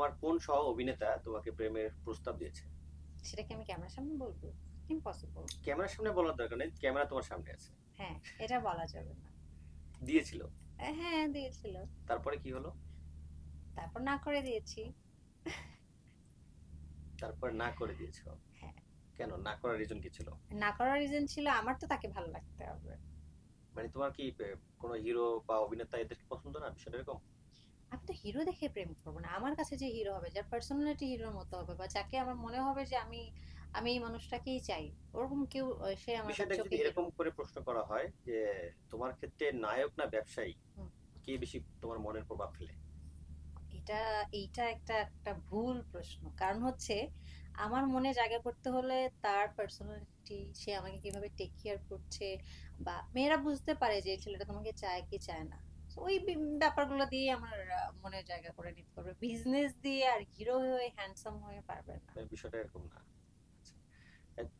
তোমার কোন সহ অভিনেতা তোমাকে প্রেমের প্রস্তাব দিয়েছে? সেটা কি আমি ক্যামেরার সামনে বলব? ইম্পসিবল ক্যামেরার সামনে বলার দরকার নেই ক্যামেরা তোমার সামনে আছে। হ্যাঁ এটা বলা যাবে না। দিয়েছিল? হ্যাঁ দিয়েছিল। তারপরে কি হলো? তারপর না করে দিয়েছি। তারপর না করে দিয়েছ? হ্যাঁ। কেন? না করার রিজন কি ছিল? না করার রিজন ছিল আমার তো তাকে ভালো লাগতে হবে। মানে তোমার কি কোনো হিরো বা অভিনেতা এদেরকে পছন্দ না? বিষয়টা এরকম? আমি তো হিরো দেখে প্রেম করব না। আমার কাছে যে হিরো হবে যার পার্সোনালিটি হিরোর মতো হবে বা যাকে আমার মনে হবে যে আমি আমি এই মানুষটাকেই চাই ওরকম কেউ সে আমার যদি এরকম করে প্রশ্ন করা হয় যে তোমার ক্ষেত্রে নায়ক না ব্যবসায়ী কে বেশি তোমার মনের প্রভাব ফেলে? এটা এইটা একটা একটা ভুল প্রশ্ন। কারণ হচ্ছে আমার মনে জায়গা করতে হলে তার পার্সোনালিটি সে আমাকে কীভাবে টেক কেয়ার করছে বা মেয়েরা বুঝতে পারে যে ছেলেটা তোমাকে চায় কি চায় না। ওই ব্যাপারগুলো দিয়ে আমার মনে জায়গা করে নিতে পারবে বিজনেস দিয়ে আর হিরো হয়ে হ্যান্ডসাম হয়ে পারবে না। মানে বিষয়টা এরকম না। আচ্ছা।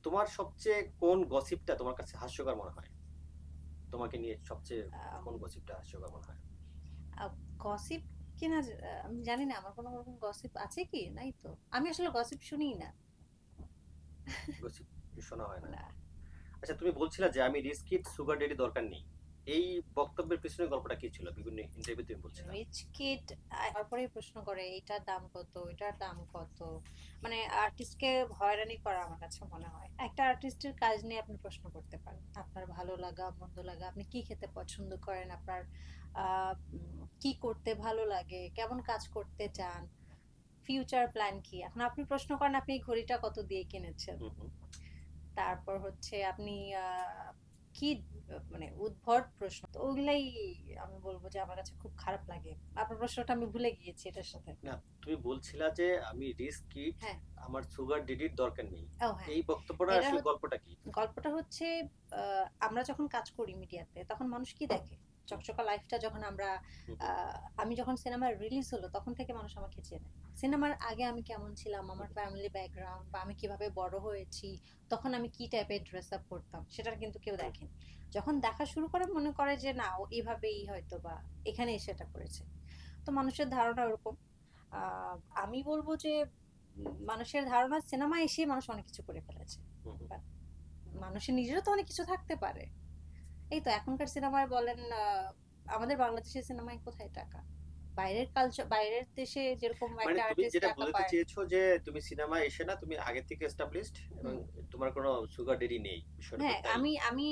তোমার সবচেয়ে কোন গসিপটা তোমার কাছে হাস্যকর মনে হয়? তোমাকে নিয়ে সবচেয়ে কোন গসিপটা হাস্যকর মনে হয়? গসিপ কিনা আমি জানি না। আমার কোনো রকম গসিপ আছে কি? নাই তো। আমি আসলে গসিপ শুনিই না। গসিপ শোনা হয় না। না। আচ্ছা তুমি বলছিলে যে আমি রিস্কিট সুগার ডেডি দরকার নেই। এই বক্তব্যের পিছনে গল্পটা কি ছিল? বিভিন্ন ইন্টারভিউ তুমি বলছিলে রিচ কিড তারপরেই প্রশ্ন করে এটার দাম কত? এটার দাম কত? মানে আর্টিস্টকে হয়রানি করা আমার কাছে মনে হয়। একটা আর্টিস্টের কাজ নিয়ে আপনি প্রশ্ন করতে পারেন। আপনার ভালো লাগা মন্দ লাগা আপনি কি খেতে পছন্দ করেন? আপনার আহ, কি করতে ভালো লাগে? কেমন কাজ করতে চান? ফিউচার প্ল্যান কি? এখন আপনি প্রশ্ন করেন আপনি ঘড়িটা কত দিয়ে কিনেছেন। তারপর হচ্ছে আপনি আহ, কি মানে উদ্ভট প্রশ্ন। তো ওগুলাই আমি বলব যে আমার কাছে খুব খারাপ লাগে। আপনার প্রশ্নটা আমি ভুলে গিয়েছি এটার সাথে। না তুমি বলছিলা যে আমি রিস্ক হ্যাঁ। আমার সুগার ডিডির দরকার নেই। হ্যাঁ। এই বক্তব্যটা আসলে গল্পটা কি? গল্পটা হচ্ছে আহ, আমরা যখন কাজ করি মিডিয়াতে তখন মানুষ কি দেখে? চকচকা লাইফটা যখন আমরা আমি যখন সিনেমা রিলিজ হলো তখন থেকে মানুষ আমাকে চেনে। সিনেমার আগে আমি কেমন ছিলাম আমার ফ্যামিলি ব্যাকগ্রাউন্ড বা আমি কীভাবে বড় হয়েছি তখন আমি কি টাইপের ড্রেস আপ করতাম সেটা কিন্তু কেউ দেখেনি। যখন দেখা শুরু করে মনে করে যে না ও এভাবেই হয়তো বা এখানে এসে এটা করেছে। তো মানুষের ধারণা ওরকম। আহ, আমি বলব যে মানুষের ধারণা সিনেমা এসে মানুষ অনেক কিছু করে ফেলেছে। মানুষের নিজেরও তো অনেক কিছু থাকতে পারে। এই তো এখনকার সিনেমায় বলেন আমাদের বাংলাদেশের সিনেমায় কোথায় টাকা? বাইরের কালচার বাইরের দেশে যেরকম মানে একটা আর্টিস্ট যেটা বলতে চেয়েছো যে তুমি সিনেমা এসে না তুমি আগে থেকে এস্টাবলিশড এবং তোমার কোনো সুগার ডেডি নেই হ্যাঁ আমি আমি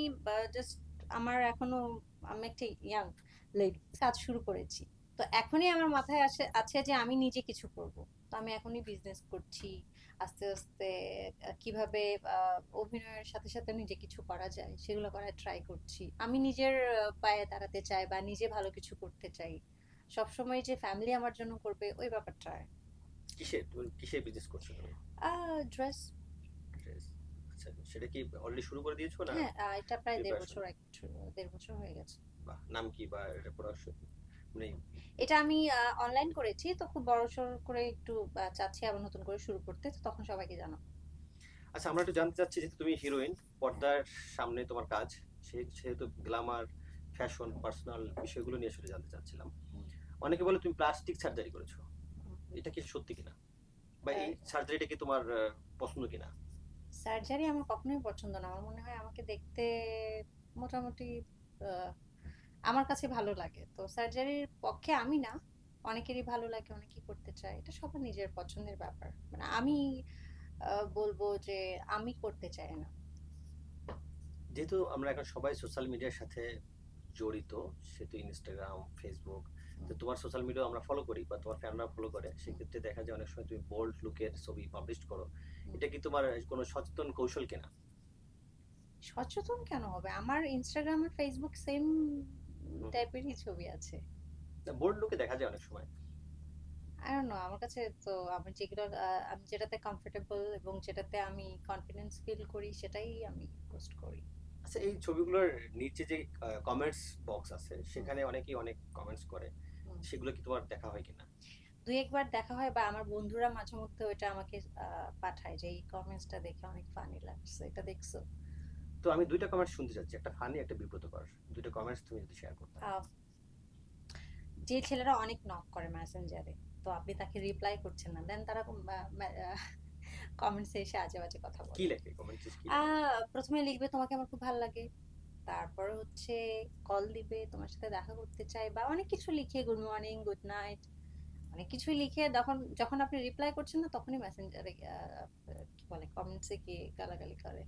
জাস্ট আমার এখনও আমি একটা ইয়াং লেডি কাজ শুরু করেছি। তো এখনই আমার মাথায় আসে আছে যে আমি নিজে কিছু করব। তো আমি এখনই বিজনেস করছি। আস্তে আস্তে কীভাবে অভিনয়ের সাথে সাথে নিজে কিছু করা যায় সেগুলো করার ট্রাই করছি। আমি নিজের পায়ে দাঁড়াতে চাই বা নিজে ভালো কিছু করতে চাই। সবসময় যে ফ্যামিলি আমার জন্য করবে ওই ব্যাপারটা। কিসে কিসে বিজনেস করছ তুমি? ড্রেস। আচ্ছা সেটা কি অলরেডি শুরু করে দিয়েছ না? হ্যাঁ এটা প্রায় দেড় বছর এক দেড় বছর হয়ে গেছে। বাহ, নাম কি বা এটা প্রোডাকশন এটা আমি অনলাইন করেছি তো খুব বড়সড় করে একটু চাচ্ছি আবার নতুন করে শুরু করতে তো তখন সবাইকে জানাব। আচ্ছা আমরা একটু জানতে চাচ্ছি যে তুমি হিরোইন পর্দার সামনে তোমার কাজ সেহেতু গ্ল্যামার ফ্যাশন পার্সোনাল বিষয়গুলো নিয়ে আসলে জানতে চাচ্ছিলাম। অনেকে বলে তুমি প্লাস্টিক সার্জারি করেছ। এটা কি সত্যি কিনা? বা এই সার্জারিটা কি তোমার পছন্দ কিনা? সার্জারি আমার কখনোই পছন্দ না। আমার মনে হয় আমাকে দেখতে মোটামুটি আমার কাছে ভালো লাগে। তো সার্জারির পক্ষে আমি না অনেকেরই ভালো লাগে অনেকেই করতে চায়। এটা সবার নিজের পছন্দের ব্যাপার। মানে আমি বলব যে আমি করতে চাই না। যেহেতু আমরা এখন সবাই সোশ্যাল মিডিয়ার সাথে জড়িত সেহেতু ইনস্টাগ্রাম ফেসবুক তো তোমার সোশ্যাল মিডিয়া আমরা ফলো করি বা তোমার ফ্যানরা ফলো করে সেক্ষেত্রে দেখা যায় অনেক সময় তুমি বোল্ড লুকের ছবি পাবলিশ করো। এটা কি তোমার কোনো সচেতন কৌশল কিনা? সচেতন কেন হবে? আমার ইনস্টাগ্রাম আর ফেসবুক সেম টাইপেরই ছবি আছে। বোল্ড লুকে দেখা যায় অনেক সময়। আই ডোন্ট নো আমার কাছে তো আমি যেগুলো আমি যেটাতে কমফোর্টেবল এবং যেটাতে আমি কনফিডেন্স ফিল করি সেটাই আমি পোস্ট করি। আচ্ছা এই ছবিগুলোর নিচে যে কমেন্টস বক্স আছে সেখানে অনেকেই অনেক কমেন্টস করে। সেগুলো কি তোমার দেখা হয় কিনা? দুই একবার দেখা হয় বা আমার বন্ধুরা মাঝে মধ্যে ওইটা আমাকে পাঠায় যে এই কমেন্টসটা দেখে অনেক ফানি লাগছে এটা দেখছ? তো আমি দুইটা কমেন্টস শুনতে চাচ্ছি একটা ফানি একটা বিব্রতকর। দুইটা কমেন্টস তুমি যদি শেয়ার করতে যে ছেলেরা অনেক নক করে মেসেঞ্জারে তো আপনি তাকে রিপ্লাই করছেন না দেন তারা কমেন্টসে এসে আজে বাজে কথা বলে। কি লেখে? কমেন্টস কি? প্রথমে লিখবে তোমাকে আমার খুব ভালো লাগে। তারপরে হচ্ছে কল দিবে তোমার সাথে দেখা করতে চাই বা অনেক কিছু লিখে গুড মর্নিং গুড নাইট অনেক কিছুই লিখে যখন যখন আপনি রিপ্লাই করছেন না তখনই মেসেঞ্জারে কি বলে কমেন্টসে গিয়ে গালাগালি করে।